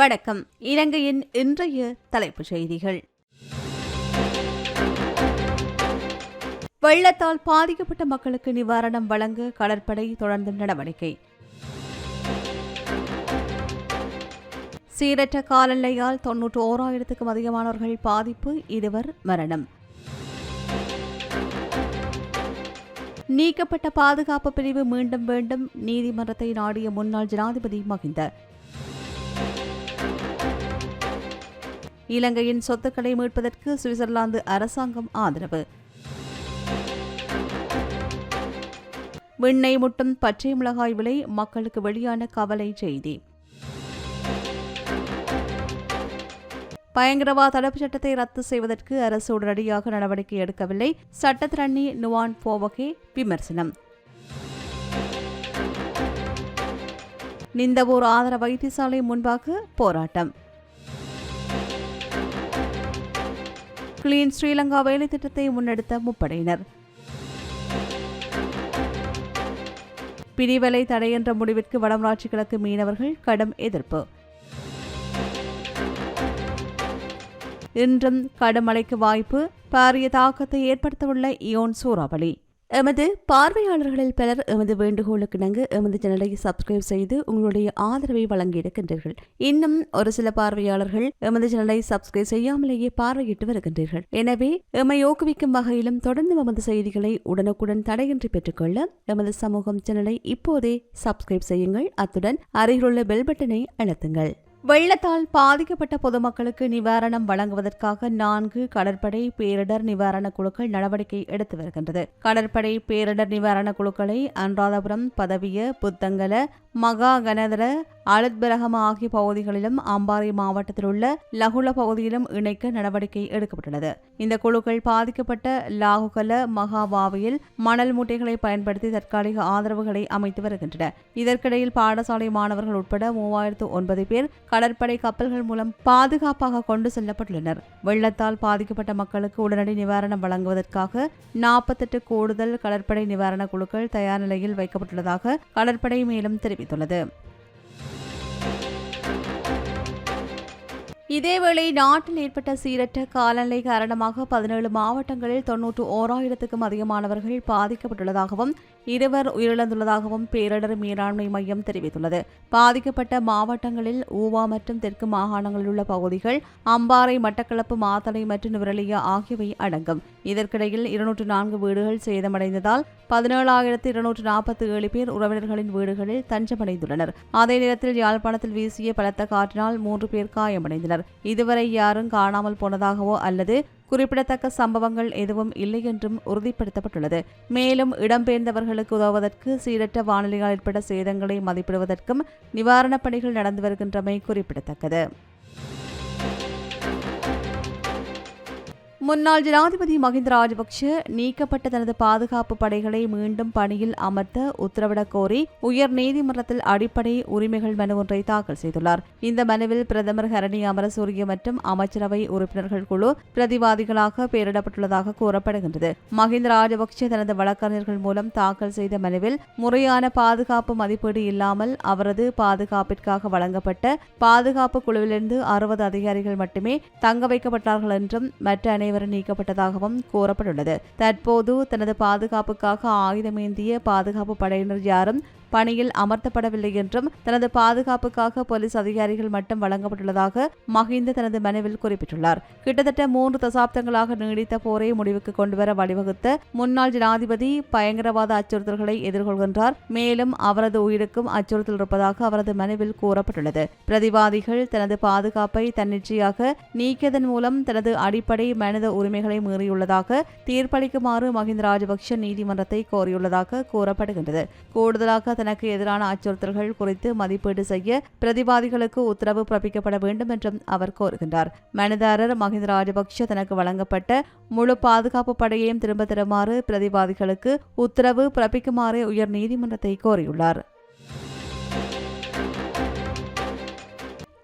வணக்கம். இலங்கையின் இன்றைய தலைப்புச் செய்திகள். வெள்ளத்தால் பாதிக்கப்பட்ட மக்களுக்கு நிவாரணம் வழங்க கடற்படை தொடர்ந்து நடவடிக்கை. சீரற்ற காலநிலையால் தொன்னூற்று ஓராயிரத்துக்கும் அதிகமானவர்கள் பாதிப்பு இருவர் மரணம். நீக்கப்பட்ட பாதுகாப்பு பிரிவு மீண்டும் வேண்டும் நீதிமன்றத்தை நாடிய முன்னாள் ஜனாதிபதி மகிந்த. இலங்கையின் சொத்துக்களை மீட்பதற்கு சுவிட்சர்லாந்து அரசாங்கம் ஆதரவு. விண்ணை முட்டும் பச்சை மிளகாய் விலை மக்களுக்கு வெளியான கவலை செய்தி. பயங்கரவாத தடுப்பு சட்டத்தை ரத்து செய்வதற்கு அரசு உடனடியாக நடவடிக்கை எடுக்கவில்லை. சட்டத்திரணி நுவான் போவகே விமர்சனம். நிந்தவூர் ஆதர வைத்தியசாலை முன்பாக போராட்டம். கிளீன் ஸ்ரீலங்கா வேலை திட்டத்தை முன்னெடுத்த முப்படையினர். பிரிவலை தடை என்ற முடிவிற்கு வடமராட்சி கிழக்கு மீனவர்கள் கடும் எதிர்ப்பு. இன்றும் கடும் மழைக்கு வாய்ப்பு பாரிய தாக்கத்தை ஏற்படுத்தவுள்ள இயோன் சூறாவளி. எமது பார்வையாளர்களில் பலர் எமது வேண்டுகோளுக்கு இணங்க எமது சேனலை சப்ஸ்கிரைப் செய்து உங்களுடைய ஆதரவை வழங்கியிருக்கின்றீர்கள் இன்னும் ஒரு சில பார்வையாளர்கள் எமது சேனலை சப்ஸ்கிரைப் செய்யாமலேயே பார்வையிட்டு வருகின்றீர்கள். எனவே எம்மை ஊக்குவிக்கும் வகையிலும் தொடர்ந்து எமது செய்திகளை உடனுக்குடன் தடையின்றி பெற்றுக்கொள்ள எமது சமூகம் சேனலை இப்போதே சப்ஸ்கிரைப் செய்யுங்கள். அத்துடன் அருகிலுள்ள பெல் பட்டனை அழுத்துங்கள். வெள்ளத்தால் பாதிக்கப்பட்ட பொதுமக்களுக்கு நிவாரணம் வழங்குவதற்காக நான்கு கடற்படை பேரிடர் நிவாரண குழுக்கள் நடவடிக்கை எடுத்து வருகின்றது. கடற்படை பேரிடர் நிவாரண குழுக்களை அனுராதபுரம் பதவிய புத்தங்கல மகா கனதர அலத்பரகம ஆகிய பகுதிகளிலும் அம்பாறை மாவட்டத்தில் உள்ள லகுல பகுதியிலும் இணைக்க நடவடிக்கை எடுக்கப்பட்டுள்ளது. இந்த குழுக்கள் பாதிக்கப்பட்ட லாகுகல மகாவாவியில் மணல் மூட்டைகளை பயன்படுத்தி தற்காலிக ஆதரவுகளை அமைத்து வருகின்றன. இதற்கிடையில் பாடசாலை மாணவர்கள் உட்பட மூவாயிரத்து ஒன்பது பேர் கடற்படை கப்பல்கள் மூலம் பாதுகாப்பாக கொண்டு செல்லப்பட்டுள்ளனர். வெள்ளத்தால் பாதிக்கப்பட்ட மக்களுக்கு உடனடி நிவாரணம் வழங்குவதற்காக நாற்பத்தெட்டு கூடுதல் கடற்படை நிவாரண குழுக்கள் தயார் நிலையில் வைக்கப்பட்டுள்ளதாக கடற்படை மேலும் தெரிவித்துள்ளது. இதேவேளை நாட்டில் ஏற்பட்ட சீரற்ற காலநிலை காரணமாக பதினேழு மாவட்டங்களில் தொன்னூற்று ஓராயிரத்துக்கும் அதிகமானவர்கள் பாதிக்கப்பட்டுள்ளதாகவும் இருவர் உயிரிழந்துள்ளதாகவும் பேரிடர் மேலாண்மை மையம் தெரிவித்துள்ளது. பாதிக்கப்பட்ட மாவட்டங்களில் ஊவா மற்றும் தெற்கு மாகாணங்களில் உள்ள பகுதிகள் அம்பாறை மட்டக்களப்பு மாத்தளை மற்றும் நுவரலியா ஆகியவை அடங்கும். இதற்கிடையில் இருநூற்று நான்கு வீடுகள் சேதமடைந்ததால் பதினேழாயிரத்து இருநூற்று நாற்பத்தி ஏழு பேர் உறவினர்களின் வீடுகளில் தஞ்சமடைந்துள்ளனர். அதே நேரத்தில் யாழ்ப்பாணத்தில் வீசிய பலத்த காற்றினால் மூன்று பேர் காயமடைந்தனர். இதுவரை யாரும் காணாமல் போனதாகவோ அல்லது குறிப்பிடத்தக்க சம்பவங்கள் எதுவும் இல்லை என்றும் உறுதிப்படுத்தப்பட்டுள்ளது. மேலும் இடம்பெயர்ந்தவர்களுக்கு உதவுவதற்கு சீரற்ற வானிலையால் ஏற்பட்ட சேதங்களை மதிப்பிடுவதற்கும் நிவாரணப் பணிகள் நடந்து வருகின்றமை குறிப்பிடத்தக்கது. முன்னாள் ஜனாதிபதி மஹிந்த ராஜபக்ஷ நீக்கப்பட்ட தனது பாதுகாப்பு படைகளை மீண்டும் பணியில் அமர்த்த உத்தரவிடக் கோரி உயர் நீதிமன்றத்தில் அடிப்படை உரிமைகள் மனு ஒன்றை தாக்கல் செய்துள்ளார். இந்த மனுவில் பிரதமர் ஹரணி அமரசூரிய மற்றும் அமைச்சரவை உறுப்பினர்கள் குழு பிரதிவாதிகளாக பெயரிடப்பட்டுள்ளதாக கூறப்படுகின்றது. மஹிந்த ராஜபக்ஷ தனது வழக்கறிஞர்கள் மூலம் தாக்கல் செய்த மனுவில் முறையான பாதுகாப்பு மதிப்பீடு இல்லாமல் அவரது பாதுகாப்பிற்காக வழங்கப்பட்ட பாதுகாப்பு குழுவிலிருந்து அறுபது அதிகாரிகள் மட்டுமே தங்க வைக்கப்பட்டார்கள் என்றும் மற்ற அனைவரும் நீக்கப்பட்டதாகவும் கூறப்பட்டுள்ளது. தற்போது தனது பாதுகாப்புக்காக ஆயுதமேந்திய பாதுகாப்பு படையினர் யாரும் பணியில் அமர்த்தப்படவில்லை என்றும் தனது பாதுகாப்புக்காக போலீஸ் அதிகாரிகள் மட்டும் வழங்கப்பட்டுள்ளதாக மஹிந்த தனது மனுவில் குறிப்பிட்டுள்ளார். கிட்டத்தட்ட மூன்று தசாப்தங்களாக நீடித்த போரை முடிவுக்கு கொண்டுவர வழிவகுத்த முன்னாள் ஜனாதிபதி பயங்கரவாத அச்சுறுத்தல்களை எதிர்கொள்கின்றார். மேலும் அவரது உயிருக்கும் அச்சுறுத்தல் இருப்பதாக அவரது மனுவில் கூறப்பட்டுள்ளது. பிரதிவாதிகள் தனது பாதுகாப்பை தன்னிச்சையாக நீக்கியதன் மூலம் தனது அடிப்படை மனித உரிமைகளை மீறியுள்ளதாக தீர்ப்பளிக்குமாறு மஹிந்த ராஜபக்ஷ நீதிமன்றத்தை கோரியுள்ளதாக கூறப்படுகின்றது. கூடுதலாக தனக்கு எதிரான அச்சுறுத்தல்கள் குறித்து மதிப்பீடு செய்ய பிரதிவாதிகளுக்கு உத்தரவு பிறப்பிக்கப்பட வேண்டும் என்றும் அவர் கோருகின்றார். மனுதாரர் மஹிந்த ராஜபக்ஷ தனக்கு வழங்கப்பட்ட முழு பாதுகாப்பு படையையும் திரும்ப தருமாறு பிரதிவாதிகளுக்கு உத்தரவு பிறப்பிக்குமாறு உயர் நீதிமன்றத்தை கோரியுள்ளார்.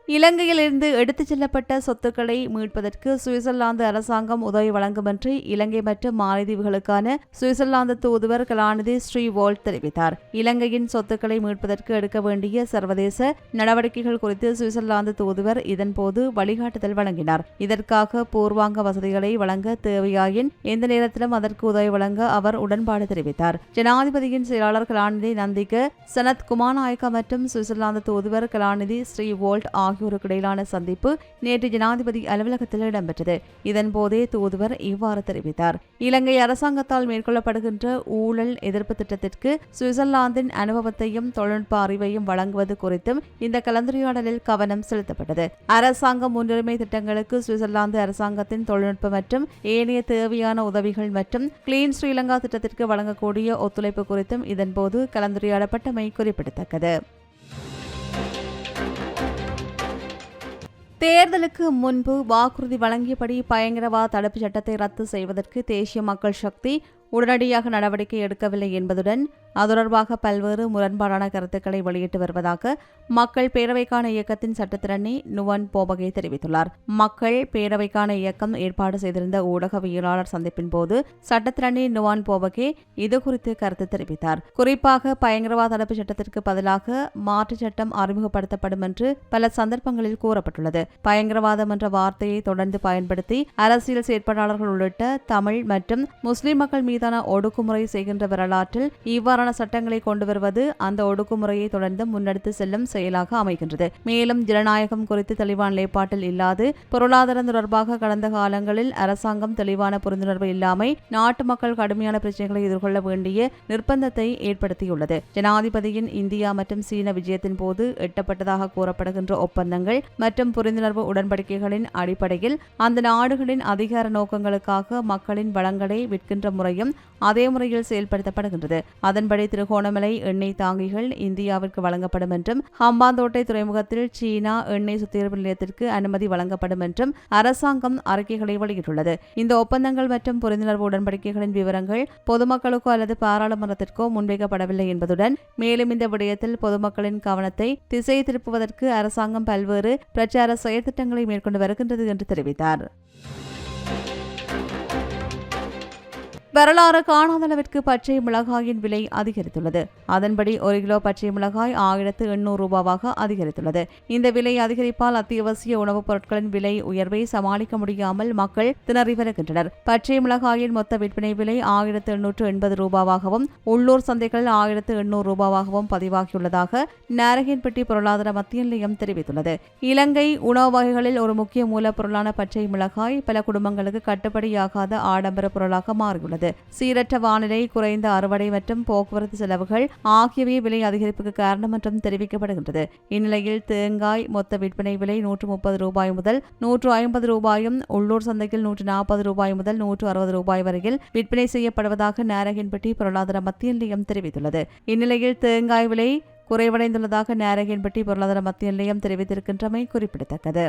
இலங்கையிலிருந்து எடுத்துச் செல்லப்பட்ட சொத்துக்களை மீட்பதற்கு சுவிட்சர்லாந்து அரசாங்கம் உதவி வழங்கும் என்று இலங்கை மற்றும் மாலைதீவுகளுக்கான சுவிட்சர்லாந்து தூதுவர் கலாநிதி ஸ்ரீவோல்ட் தெரிவித்தார். இலங்கையின் சொத்துக்களை மீட்பதற்கு எடுக்க வேண்டிய சர்வதேச நடவடிக்கைகள் குறித்து சுவிட்சர்லாந்து தூதுவர் இதன்போது வழிகாட்டுதல் வழங்கினார். இதற்காக பூர்வாங்க வசதிகளை வழங்க தேவையாயின் எந்த நேரத்திலும் அதற்கு உதவி வழங்க அவர் உடன்பாடு தெரிவித்தார். ஜனாதிபதியின் செயலாளர் கலாநிதி நந்திக்கு சனத் குமாநாயக்கா மற்றும் சுவிட்சர்லாந்து தூதுவர் கலாநிதி ஸ்ரீவோல்ட் ஆகிய ஆகியோருக்கு இடையிலான சந்திப்பு நேற்று ஜனாதிபதி அலுவலகத்தில் இடம்பெற்றது. இதன்போதே தூதுவர் இவ்வாறு தெரிவித்தார். இலங்கை அரசாங்கத்தால் மேற்கொள்ளப்படுகின்ற ஊழல் எதிர்ப்பு திட்டத்திற்கு சுவிட்சர்லாந்தின் அனுபவத்தையும் தொழில்நுட்ப அறிவையும் வழங்குவது குறித்தும் இந்த கலந்துரையாடலில் கவனம் செலுத்தப்பட்டது. அரசாங்க முன்னுரிமை திட்டங்களுக்கு சுவிட்சர்லாந்து அரசாங்கத்தின் தொழில்நுட்ப மற்றும் ஏனைய தேவையான உதவிகள் மற்றும் கிளீன் ஸ்ரீலங்கா திட்டத்திற்கு வழங்கக்கூடிய ஒத்துழைப்பு குறித்தும் இதன்போது கலந்துரையாடப்பட்டமை குறிப்பிடத்தக்கது. தேர்தலுக்கு முன்பு வாக்குறுதி வழங்கியபடி பயங்கரவாத தடுப்புச் சட்டத்தை ரத்து செய்வதற்கு தேசிய மக்கள் சக்தி உடனடியாக நடவடிக்கை எடுக்கவில்லை என்பதுடன் அது தொடர்பாக பல்வேறு முரண்பாடான கருத்துக்களை வெளியிட்டு வருவதாக மக்கள் பேரவைக்கான இயக்கத்தின் சட்டத்திரணி நுவன் போபகே தெரிவித்துள்ளார். மக்கள் பேரவைக்கான இயக்கம் ஏற்பாடு செய்திருந்த ஊடகவியலாளர் சந்திப்பின் போது சட்டத்திரணி நுவான் போபகே இதுகுறித்து கருத்து தெரிவித்தார். குறிப்பாக பயங்கரவாத தடுப்பு சட்டத்திற்கு பதிலாக மாற்று சட்டம் அறிமுகப்படுத்தப்படும் என்று பல சந்தர்ப்பங்களில் கூறப்பட்டுள்ளது. பயங்கரவாதம் என்ற வார்த்தையை தொடர்ந்து பயன்படுத்தி அரசியல் செயற்பாட்டாளர்கள் உள்ளிட்ட தமிழ் மற்றும் முஸ்லிம் மக்கள் மீது மீதான ஒடுக்குமுறை செய்கின்ற வரலாற்றில் இவ்வாறான சட்டங்களை கொண்டு வருவது அந்த ஒடுக்குமுறையை தொடர்ந்து முன்னெடுத்து செல்லும் செயலாக அமைகின்றது. மேலும் ஜனநாயகம் குறித்து தெளிவான நிலைப்பாட்டில் இல்லாது பொருளாதாரம் தொடர்பாக கடந்த காலங்களில் அரசாங்கம் தெளிவான புரிந்துணர்வு இல்லாமை நாட்டு மக்கள் கடுமையான பிரச்சனைகளை எதிர்கொள்ள வேண்டிய நிர்பந்தத்தை ஏற்படுத்தியுள்ளது. ஜனாதிபதியின் இந்தியா மற்றும் சீன விஜயத்தின் போது எட்டப்பட்டதாக கூறப்படுகின்ற ஒப்பந்தங்கள் மற்றும் புரிந்துணர்வு உடன்படிக்கைகளின் அடிப்படையில் அந்த நாடுகளின் அதிகார நோக்கங்களுக்காக மக்களின் வளங்களை விற்கின்ற முறையும் அதே முறையில் செயல்படுத்தப்படுகின்றது. அதன்படி திருகோணமலை எண்ணெய் தாங்கிகள் இந்தியாவிற்கு வழங்கப்படும் என்றும் ஹம்பாந்தோட்டை துறைமுகத்தில் சீனா எண்ணெய் சுத்திகரிப்பு நிலையத்திற்கு அனுமதி வழங்கப்படும் என்றும் அரசாங்கம் அறிக்கைகளை வெளியிட்டுள்ளது. இந்த ஒப்பந்தங்கள் மற்றும் புரிந்துணர்வு உடன்படிக்கைகளின் விவரங்கள் பொதுமக்களுக்கோ அல்லது பாராளுமன்றத்திற்கோ முன்வைக்கப்படவில்லை என்பதுடன் மேலும் இந்த விடயத்தில் பொதுமக்களின் கவனத்தை திசை திருப்புவதற்கு அரசாங்கம் பல்வேறு பிரச்சார செயற்திட்டங்களை மேற்கொண்டு வருகின்றது என்று தெரிவித்தார். வரலாறு காணாதளவிற்கு பச்சை மிளகாயின் விலை அதிகரித்துள்ளது. அதன்படி ஒரு கிலோ பச்சை மிளகாய் ஆயிரத்து எண்ணூறு ரூபாவாக அதிகரித்துள்ளது. இந்த விலை அதிகரிப்பால் அத்தியாவசிய உணவுப் பொருட்களின் விலை உயர்வை சமாளிக்க முடியாமல் மக்கள் திணறி வருகின்றனர். பச்சை மிளகாயின் மொத்த விற்பனை விலை ஆயிரத்து எண்ணூற்று எண்பது ரூபாவாகவும் உள்ளூர் சந்தைகளில் ஆயிரத்து எண்ணூறு ரூபாவாகவும் பதிவாகியுள்ளதாக நாரகின்பட்டி பொருளாதார மத்திய நிலையம் தெரிவித்துள்ளது. இலங்கை உணவு வகைகளில் ஒரு முக்கிய மூலப்பொருளான பச்சை மிளகாய் பல குடும்பங்களுக்கு கட்டுப்படியாகாத ஆடம்பர பொருளாக மாறியுள்ளது. உள்ளது. சீரற்ற வானிலை குறைந்த அறுவடை மற்றும் போக்குவரத்து செலவுகள் ஆகியவை விலை அதிகரிப்புக்கு காரணம் என்றும் தெரிவிக்கப்படுகின்றது. இந்நிலையில் தேங்காய் மொத்த விற்பனை விலை நூற்று முப்பது ரூபாய் முதல் நூற்று ஐம்பது ரூபாயும் உள்ளூர் சந்தையில் நூற்று நாற்பது ரூபாய் முதல் நூற்று அறுபது ரூபாய் வரையில் விற்பனை செய்யப்படுவதாக நாரகின்பட்டி பொருளாதார மத்திய நிலையம் தெரிவித்துள்ளது. இந்நிலையில் தேங்காய் விலை குறைவடைந்துள்ளதாக நாரகின்பட்டி பொருளாதார மத்திய நிலையம் தெரிவித்திருக்கின்றமை குறிப்பிடத்தக்கது.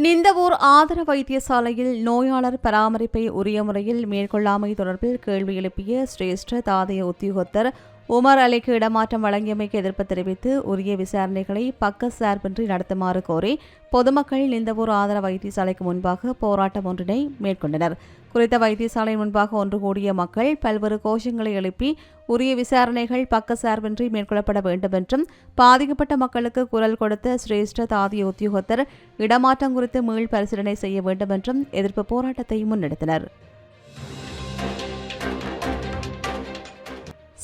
நிந்தவூர் ஆதர வைத்தியசாலையில் நோயாளர் பராமரிப்பை உரிய முறையில் மேற்கொள்ளாமை தொடர்பில் கேள்வி எழுப்பிய சிரேஷ்ட தாதைய உத்தியோகத்தர் உமர் அலிக்கு இடமாற்றம் வழங்கியமைக்கு எதிர்ப்பு தெரிவித்து உரிய விசாரணைகளை பக்க சார்பின்றி நடத்துமாறு கோரி பொதுமக்கள் நிந்தவூர் ஆதார வைத்தியசாலைக்கு முன்பாக போராட்டம் ஒன்றினை மேற்கொண்டனர். குறித்த வைத்தியசாலை முன்பாக ஒன்று கூடிய மக்கள் பல்வேறு கோஷங்களை எழுப்பி உரிய விசாரணைகள் பக்க சார்பின்றி மேற்கொள்ளப்பட வேண்டும் என்றும் பாதிக்கப்பட்ட மக்களுக்கு குரல் கொடுத்த சிரேஷ்ட தாதிய உத்தியோகத்தர் இடமாற்றம் குறித்து மீள் பரிசீலனை செய்ய வேண்டும் என்றும் எதிர்ப்பு போராட்டத்தை முன்னெடுத்தனர்.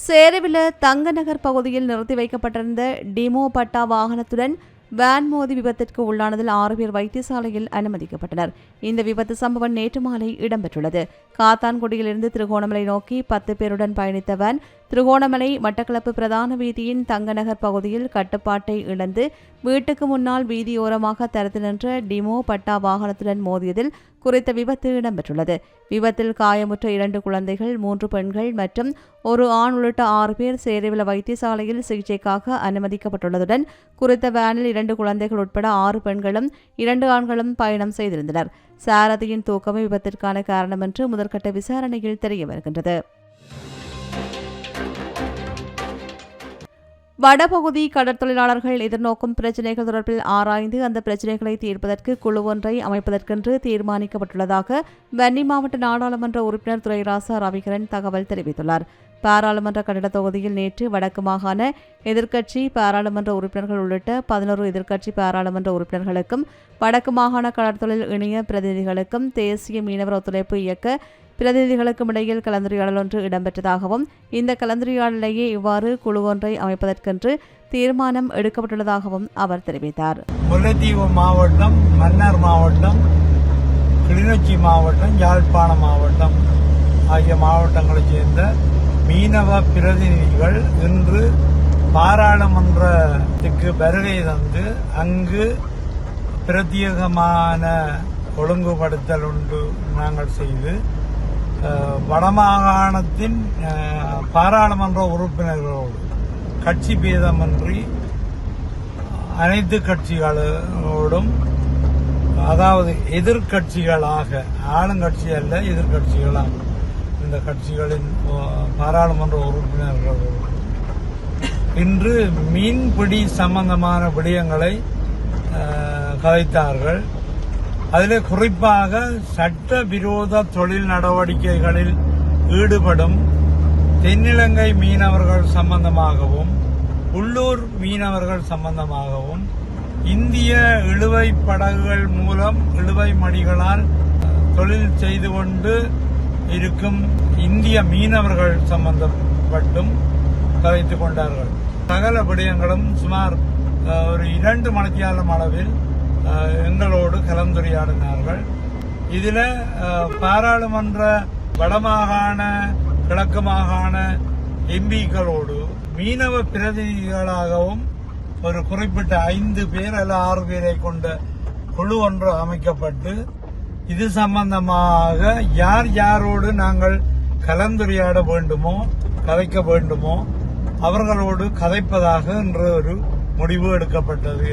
சேரவில தங்கநகர் பகுதியில் நிறுத்தி வைக்கப்பட்டிருந்த டிமோ பட்டா வாகனத்துடன் வேன் மோதி விபத்திற்கு உள்ளானதில் ஆறு பேர் வைத்தியசாலையில் அனுமதிக்கப்பட்டனர். இந்த விபத்து சம்பவம் நேற்று மாலை இடம்பெற்றுள்ளது. காத்தான்குடியிலிருந்து திருகோணமலை நோக்கி பத்து பேருடன் பயணித்த வேன் திருகோணமலை மட்டக்களப்பு பிரதான வீதியின் தங்கநகர் பகுதியில் கட்டுப்பாட்டை இழந்து வீட்டுக்கு முன்னால் வீதியோரமாக தரத்து நின்ற டிமோ பட்டா வாகனத்துடன் மோதியதில் குறித்த விபத்து இடம்பெற்றுள்ளது. விபத்தில் காயமுற்ற இரண்டு குழந்தைகள் மூன்று பெண்கள் மற்றும் ஒரு ஆண் உள்ளிட்ட ஆறு பேர் சேரவில வைத்தியசாலையில் சிகிச்சைக்காக அனுமதிக்கப்பட்டுள்ளதுடன் குறித்த வேனில் இரண்டு குழந்தைகள் உட்பட ஆறு பெண்களும் இரண்டு ஆண்களும் பயணம் செய்திருந்தனர். சாரதியின் தூக்கமே விபத்திற்கான காரணம் என்று முதற்கட்ட விசாரணையில் தெரிய வருகின்றது. வடபகுதி கடற்தொழிலாளர்கள் எதிர்நோக்கும் பிரச்சினைகள் தொடர்பில் ஆராய்ந்து அந்த பிரச்சினைகளை தீர்ப்பதற்கு குழு ஒன்றை அமைப்பதற்கென்று தீர்மானிக்கப்பட்டுள்ளதாக வன்னி மாவட்ட நாடாளுமன்ற உறுப்பினர் துரைராசா ரவிகரன் தகவல் தெரிவித்துள்ளார். பாராளுமன்ற கட்டிட தொகுதியில் நேற்று வடக்கு மாகாண எதிர்க்கட்சி பாராளுமன்ற உறுப்பினர்கள் உள்ளிட்ட பதினோரு எதிர்க்கட்சி பாராளுமன்ற உறுப்பினர்களுக்கும் வடக்கு மாகாண கடற்தொழில் இணைய பிரதிநிதிகளுக்கும் தேசிய மீனவர் ஒத்துழைப்பு இயக்க பிரதிநிதிகளுக்கும் இடையில் கலந்துரையாடல் ஒன்று இடம்பெற்றதாகவும் இந்த கலந்துரையாடலையே இவ்வாறு குழு ஒன்றை அமைப்பதற்கென்று தீர்மானம் எடுக்கப்பட்டுள்ளதாகவும் அவர் தெரிவித்தார். முல்லைத்தீவு மாவட்டம் மன்னார் மாவட்டம் கிளிநொச்சி மாவட்டம் யாழ்ப்பாணம் மாவட்டம் ஆகிய மாவட்டங்களைச் சேர்ந்த மீனவ பிரதிநிதிகள் இன்று பாராளுமன்றத்துக்கு வருகை தந்து அங்கு பிரத்யேகமான ஒழுங்குபடுத்தல் ஒன்று நாங்கள் செய்து வடமாகாணத்தின் பாராளுமன்ற உறுப்பினர்களோடு கட்சி பேதமன்றி அனைத்து கட்சிகளோடும் அதாவது எதிர்கட்சிகளாக ஆளுங்கட்சி அல்ல எதிர்கட்சிகளாக இந்த கட்சிகளின் பாராளுமன்ற உறுப்பினர்களோடு இன்று மீன்பிடி சம்பந்தமான விடயங்களை கதைத்தார்கள். அதில் குறிப்பாக சட்ட விரோத தொழில் நடவடிக்கைகளில் ஈடுபடும் தென்னிலங்கை மீனவர்கள் சம்பந்தமாகவும் உள்ளூர் மீனவர்கள் சம்பந்தமாகவும் இந்திய இழுவை படகுகள் மூலம் இழுவை மடிகளால் தொழில் செய்து கொண்டு இருக்கும் இந்திய மீனவர்கள் சம்பந்தப்பட்டும் கதைத்துக் கொண்டார்கள். சகல விடயங்களும் சுமார் ஒரு இரண்டு மணித்தியாலம் அளவில் எங்களோடு கலந்துரையாடினார்கள். இதில் பாராளுமன்ற வடமாகாண கிழக்கு மாகாண எம்பிக்களோடு மீனவ பிரதிநிதிகளாகவும் ஒரு குறிப்பிட்ட ஐந்து பேர் அல்ல ஆறு பேரை கொண்ட குழு ஒன்று அமைக்கப்பட்டு இது சம்பந்தமாக யார் யாரோடு நாங்கள் கலந்துரையாட வேண்டுமோ கதைக்க வேண்டுமோ அவர்களோடு கதைப்பதாக இன்று ஒரு முடிவு எடுக்கப்பட்டது.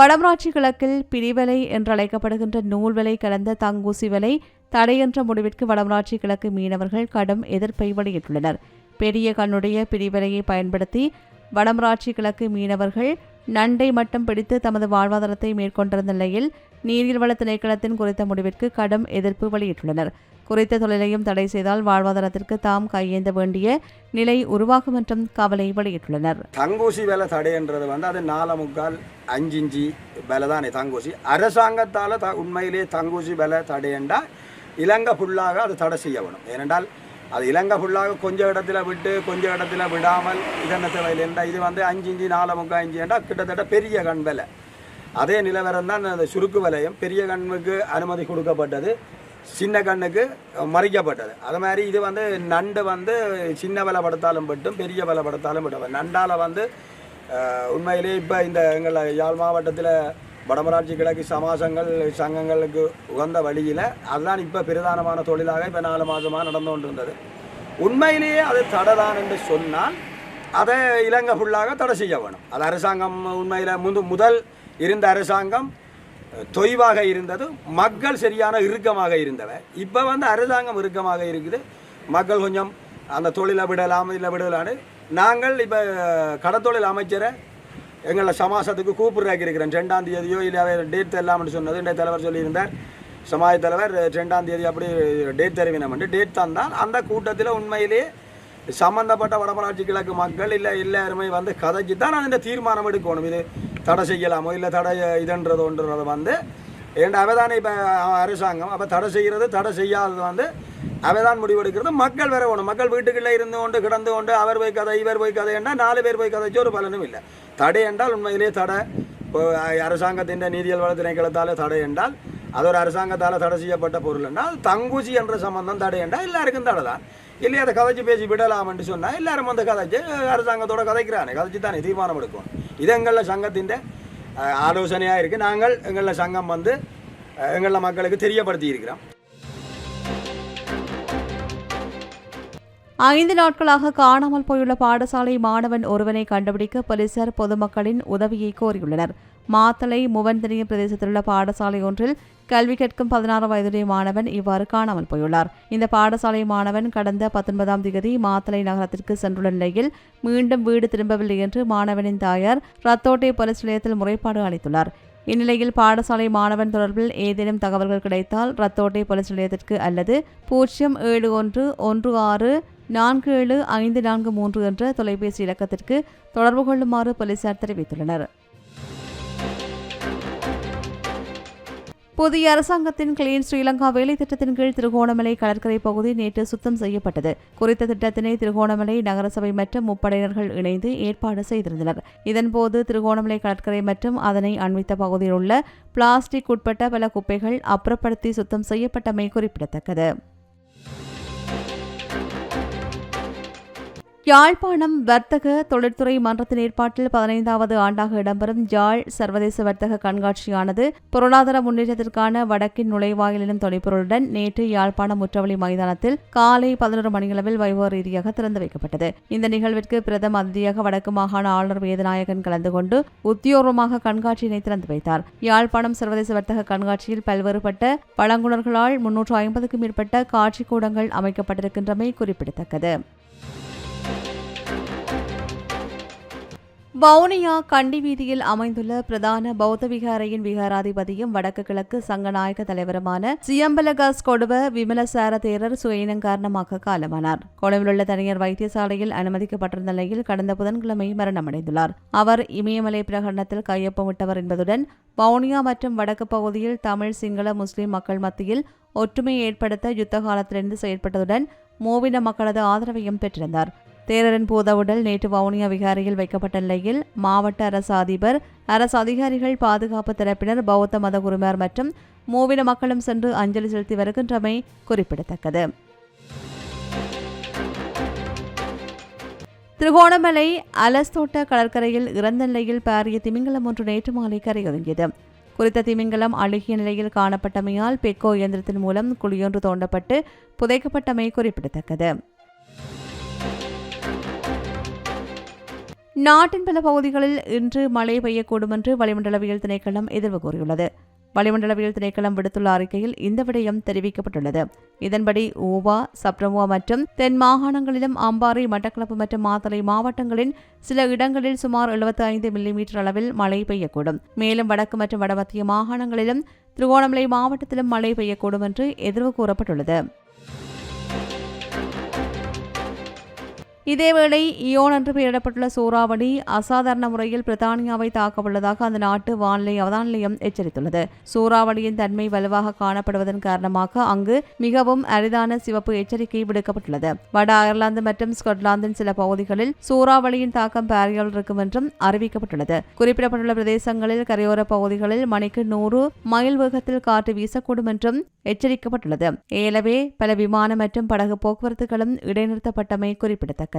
வடமராட்சி கிழக்கில் பிரிவலை என்றழைக்கப்படுகின்ற நூல் விலை கலந்த தங்கூசி விலை தடை என்ற முடிவிற்கு வடமராட்சி கிழக்கு மீனவர்கள் கடும் எதிர்ப்பை வெளியிட்டுள்ளனர். பெரிய கண்ணுடைய பிரிவலையை பயன்படுத்தி வடமராட்சி கிழக்கு மீனவர்கள் நண்டை மட்டும் பிடித்து தமது வாழ்வாதாரத்தை மேற்கொண்டிருந்த நிலையில் நீர்வள திணைக்களத்தின் குறித்த முடிவிற்கு கடும் எதிர்ப்பு வெளியிட்டுள்ளனர். குறித்த தொழிலையும் தடை செய்தால் வாழ்வாதாரத்திற்கு தாம் கையேந்த வேண்டிய நிலை உருவாகும் என்றும் கவலை வெளியிட்டுள்ளனர். தங்கூசி வேலை தடைன்றது வந்து அது நாலு முக்கால் அஞ்சு இஞ்சி விலை தானே தங்கூசி. அரசாங்கத்தால் த உண்மையிலே தங்கூசி விலை தடையண்டா இலங்கை ஃபுல்லாக அது தடை செய்ய வேணும் ஏனென்றால் அது இலங்கை ஃபுல்லாக கொஞ்சம் இடத்துல விட்டு கொஞ்சம் இடத்துல விடாமல் இதென்னத்தை வயல் இது வந்து அஞ்சு இஞ்சி நாலு முக்கால் இஞ்சி என்றால் கிட்டத்தட்ட பெரிய கண் விலை. அதே நிலவரம் தான் அந்த சுருக்கு விலையும். பெரிய கண்ணுக்கு அனுமதி கொடுக்கப்பட்டது. சின்ன கண்ணுக்கு மறிக்கப்பட்டது. அது மாதிரி இது வந்து நண்டு வந்து சின்ன விலை படுத்தாலும் பட்டும் பெரிய விலை படுத்தாலும் பட்டும் நண்டால் வந்து உண்மையிலே இப்போ இந்த எங்கள் யாழ் மாவட்டத்தில் வடமராட்சி கிழக்கு சமாசங்கள் சங்கங்களுக்கு உகந்த வழியில் அதுதான் இப்போ பிரதானமான தொழிலாக இப்போ நாலு மாதமாக நடந்து கொண்டிருந்தது. உண்மையிலேயே அது தடைதான் என்று சொன்னால் அதை இலங்கை ஃபுல்லாக தடை செய்ய வேணும். அது அரசாங்கம் உண்மையில் முந்து முதல் இருந்த அரசாங்கம் தொய்வாக இருந்தது மக்கள் சரியான இறுக்கமாக இருந்தவை. இப்போ வந்து அரசாங்கம் இறுக்கமாக இருக்குது. மக்கள் கொஞ்சம் அந்த தொழிலை விடலாம் இல்லை விடலான்னு. நாங்கள் இப்போ கடத்தொழில் அமைச்சரை எங்களை சமாசத்துக்கு கூப்பிடுறாக்கி இருக்கிறேன் ரெண்டாம் தேதியோ இல்லை டேட் தரலாம்னு சொன்னது. இன்றைய தலைவர் சொல்லியிருந்தார். சமாஜ தலைவர் ரெண்டாம் தேதி அப்படி டேட் தருவினோம் டேட் தந்தால் அந்த கூட்டத்தில் உண்மையிலேயே சம்மந்தப்பட்ட வடமராட்சி கிழக்கு மக்கள் இல்லை எல்லாருமே வந்து கதைச்சு தான் நான் இந்த தீர்மானம் எடுக்கணும். இது தடை செய்யலாமோ இல்லை தடை இதுன்றதோன்றதை வந்து ஏன்டா அவதானே இப்போ அரசாங்கம் அப்போ தடை செய்கிறது தடை செய்யாதது வந்து அவதான் முடிவெடுக்கிறது. மக்கள் வேற ஒன்று மக்கள் வீட்டுக்குள்ளே இருந்து கொண்டு கிடந்து கொண்டு அவர் போய் கதை இவர் போய் கதை என்றால் நாலு பேர் போய் கதைச்சு ஒரு பலனும் இல்லை. தடை என்றால் உண்மையிலேயே தடை. இப்போ அரசாங்கத்தின் நீதியல் வள திணைக்களத்தால் தடை என்றால் அது ஒரு அரசாங்கத்தால் தடை செய்யப்பட்ட பொருள் என்றால் தங்குசி என்ற சம்பந்தம் தடை என்றால் எல்லாருக்கும் தடை தான் இல்லையா அதை கதைச்சு பேசி விடலாம் சொன்னால் எல்லாரும் வந்து கதைச்சு அரசாங்கத்தோட கதைக்கிறானே கதைச்சு தானே தீர்மானம் எடுக்கும் இது எங்களில் சங்கத்தின் ஆலோசனையாக இருக்குது நாங்கள் எங்களில் சங்கம் வந்து எங்களில் மக்களுக்கு தெரியப்படுத்தி இருக்கிறோம் ஐந்து நாட்களாக காணாமல் போயுள்ள பாடசாலை மாணவன் ஒருவனை கண்டுபிடிக்க போலீசார் பொதுமக்களின் உதவியை கோரியுள்ளனர். மாத்தளை முவன்தனிய பிரதேசத்திலுள்ள பாடசாலை ஒன்றில் கல்வி கற்கும் பதினாறு வயதுடைய மாணவன் இவ்வாறு காணாமல் போயுள்ளார். இந்த பாடசாலை மாணவன் கடந்த பத்தொன்பதாம் தேதி மாத்தளை நகரத்திற்கு சென்றுள்ள நிலையில் மீண்டும் வீடு திரும்பவில்லை என்று மாணவனின் தாயார் ரத்தோட்டை போலீஸ் நிலையத்தில் முறைப்பாடு அளித்துள்ளார். இந்நிலையில் பாடசாலை மாணவன் தொடர்பில் ஏதேனும் தகவல்கள் கிடைத்தால் ரத்தோட்டை போலீஸ் நிலையத்திற்கு அல்லது பூஜ்ஜியம் ஏழு ஒன்று ஒன்று ஆறு நான்கு ஏழு ஐந்து நான்கு மூன்று என்ற தொலைபேசி இலக்கத்திற்கு தொடர்பு கொள்ளுமாறு போலீசார் தெரிவித்துள்ளனர். புதிய அரசாங்கத்தின் கிளீன் ஸ்ரீலங்கா வேலை திட்டத்தின் கீழ் திருகோணமலை கடற்கரை பகுதி நேற்று சுத்தம் செய்யப்பட்டது. குறித்த திட்டத்தினை திருகோணமலை நகரசபை மற்றும் முப்படையினர்கள் இணைந்து ஏற்பாடு செய்திருந்தனர். இதன்போது திருகோணமலை கடற்கரை மற்றும் அதனை அண்மித்த பகுதியில் உள்ள பிளாஸ்டிக் உட்பட்ட பல குப்பைகள் அப்புறப்படுத்தி சுத்தம் செய்யப்பட்டமை குறிப்பிடத்தக்கது. யாழ்ப்பாணம் வர்த்தக தொழிற்துறை மன்றத்தின் ஏற்பாட்டில் பதினைந்தாவது ஆண்டாக இடம்பெறும் யாழ் சர்வதேச வர்த்தக கண்காட்சியானது பொருளாதார முன்னேற்றத்திற்கான வடக்கின் நுழைவாயில் எனும் தொனிப்பொருளுடன் நேற்று யாழ்ப்பாணம் முற்றவழி மைதானத்தில் காலை பதினொரு மணியளவில் வைபவ ரீதியாக திறந்து வைக்கப்பட்டது. இந்த நிகழ்விற்கு பிரதம அதிதியாக வடக்கு மாகாண ஆளுநர் வேதநாயகன் கலந்து கொண்டு உத்தியோகமாக கண்காட்சியினை திறந்து வைத்தார். யாழ்ப்பாணம் சர்வதேச வர்த்தக கண்காட்சியில் பல்வேறுபட்ட பழங்குனர்களால் முன்னூற்று ஐம்பதுக்கும் மேற்பட்ட காட்சிக்கூடங்கள் அமைக்கப்பட்டிருக்கின்றமை குறிப்பிடத்தக்கது. வவுனியா கண்டி வீதியில் அமைந்துள்ள பிரதான பௌத்த விகாரையின் விகாராதிபதியும் வடக்கு கிழக்கு சங்கநாயக தலைவருமான சியம்பலகாஸ் கொடுவ விமலசார தேரர் சுயினம் காரணமாக காலமானார். கொழும்பிலுள்ள தனியார் வைத்தியசாலையில் அனுமதிக்கப்பட்டிருந்த நிலையில் கடந்த புதன்கிழமை மரணமடைந்துள்ளார். அவர் இமயமலை பிரகடனத்தில் கையொப்பமிட்டவர் என்பதுடன் வவுனியா மற்றும் வடக்கு பகுதியில் தமிழ் சிங்கள முஸ்லிம் மக்கள் மத்தியில் ஒற்றுமையை ஏற்படுத்த யுத்த காலத்திலிருந்து செயற்பட்டதுடன் மூவின மக்களது ஆதரவையும் பெற்றிருந்தார். தேரரின் பூதவுடல் நேற்று வவுனியா விகாரியில் வைக்கப்பட்ட நிலையில் மாவட்ட அரசு அதிபர் அரசு அதிகாரிகள் பாதுகாப்பு தரப்பினர் பௌத்த மத குருமார் மற்றும் மூவின மக்களும் சென்று அஞ்சலி செலுத்தி வருகின்றமை குறிப்பிடத்தக்கது. திருகோணமலை அலஸ்தோட்ட கடற்கரையில் இறந்த நிலையில் பாரிய திமிங்கலம் ஒன்று நேற்று மாலை கரையொதுங்கியது. குறித்த திமிங்கலம் அழுகிய நிலையில் காணப்பட்டமையால் பெக்கோ இயந்திரத்தின் மூலம் குழியொன்று தோண்டப்பட்டு புதைக்கப்பட்டமை குறிப்பிடத்தக்கது. நாட்டின் பல பகுதிகளில் இன்று மழை பெய்யக்கூடும் என்று வளிமண்டலவியல் திணைக்களம் எதிர்வு கூறியுள்ளது. வளிமண்டலவியல் திணைக்களம் விடுத்துள்ள அறிக்கையில் இந்த விடயம் தெரிவிக்கப்பட்டுள்ளது. இதன்படி ஊவா சப்ரமுவா மற்றும் தென் மாகாணங்களிலும் அம்பாறை மட்டக்களப்பு மற்றும் மாத்தளை மாவட்டங்களின் சில இடங்களில் சுமார் எழுபத்தி ஐந்து மில்லிமீட்டர் அளவில் மழை பெய்யக்கூடும். மேலும் வடக்கு மற்றும் வடமத்திய மாகாணங்களிலும் திருகோணமலை மாவட்டத்திலும் மழை பெய்யக்கூடும் என்று எதிர்வு கூறப்பட்டுள்ளது. இதேவேளை இயோன் என்று பெயரிடப்பட்டுள்ள சூறாவளி அசாதாரண முறையில் பிரித்தானியாவை தாக்கவுள்ளதாக அந்த நாட்டு வானிலை அவதான நிலையம் எச்சரித்துள்ளது. சூறாவளியின் தன்மை வலுவாக காணப்படுவதன் காரணமாக அங்கு மிகவும் அரிதான சிவப்பு எச்சரிக்கை விடுக்கப்பட்டுள்ளது. வட அயர்லாந்து மற்றும் ஸ்கொட்லாந்தின் சில பகுதிகளில் சூறாவளியின் தாக்கம் பாரியால் இருக்கும் என்றும் அறிவிக்கப்பட்டுள்ளது. குறிப்பிடப்பட்டுள்ள பிரதேசங்களில் கரையோர பகுதிகளில் மணிக்கு நூறு மைல் வேகத்தில் காற்று வீசக்கூடும் என்றும் எச்சரிக்கப்பட்டுள்ளது. ஏலவே பல விமான மற்றும் படகு போக்குவரத்துகளும் இடைநிறுத்தப்பட்டமை குறிப்பிடத்தக்கது.